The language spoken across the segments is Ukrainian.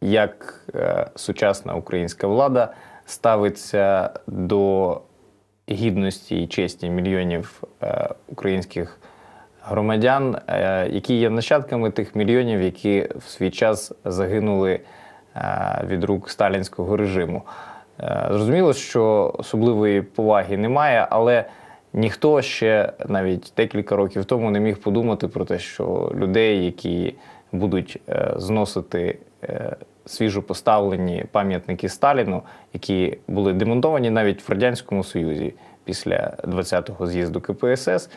як е, сучасна українська влада ставиться до гідності і честі мільйонів е, українських громадян, е, які є нащадками тих мільйонів, які в свій час загинули від рук сталінського режиму. Зрозуміло, що особливої поваги немає, але ніхто ще навіть декілька років тому не міг подумати про те, що людей, які будуть зносити свіжо поставлені пам'ятники Сталіну, які були демонтовані навіть в Радянському Союзі після 20-го з'їзду КПСС,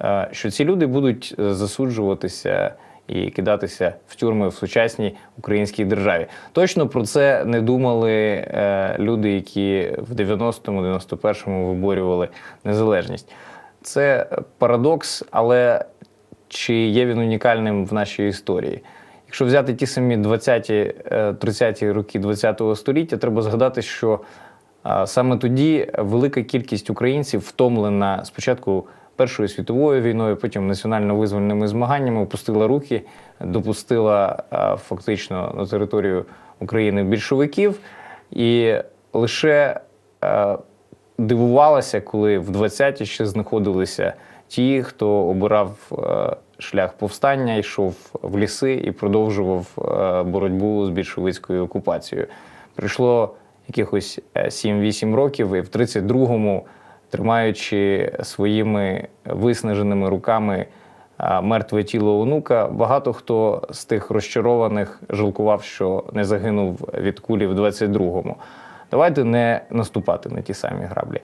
е, що ці люди будуть е, засуджуватися і кидатися в тюрми в сучасній українській державі. Точно про це не думали е, люди, які в 90-му, 91-му виборювали незалежність. Це парадокс, але чи є він унікальним в нашій історії? Якщо взяти ті самі 20-ті, е, 30-ті роки ХХ століття, треба згадати, що саме тоді велика кількість українців, втомлена спочатку Першою світовою війною, потім національно-визвольними змаганнями, опустила руки, допустила фактично на територію України більшовиків, і лише е, дивувалася, коли в 20-ті ще знаходилися ті, хто обирав е, шлях повстання, йшов в ліси і продовжував е, боротьбу з більшовицькою окупацією. Прийшло якихось е, 7-8 років, і в 32-му, тримаючи своїми виснаженими руками мертве тіло онука, багато хто з тих розчарованих жалкував, що не загинув від кулі в 22-му. Давайте не наступати на ті самі граблі.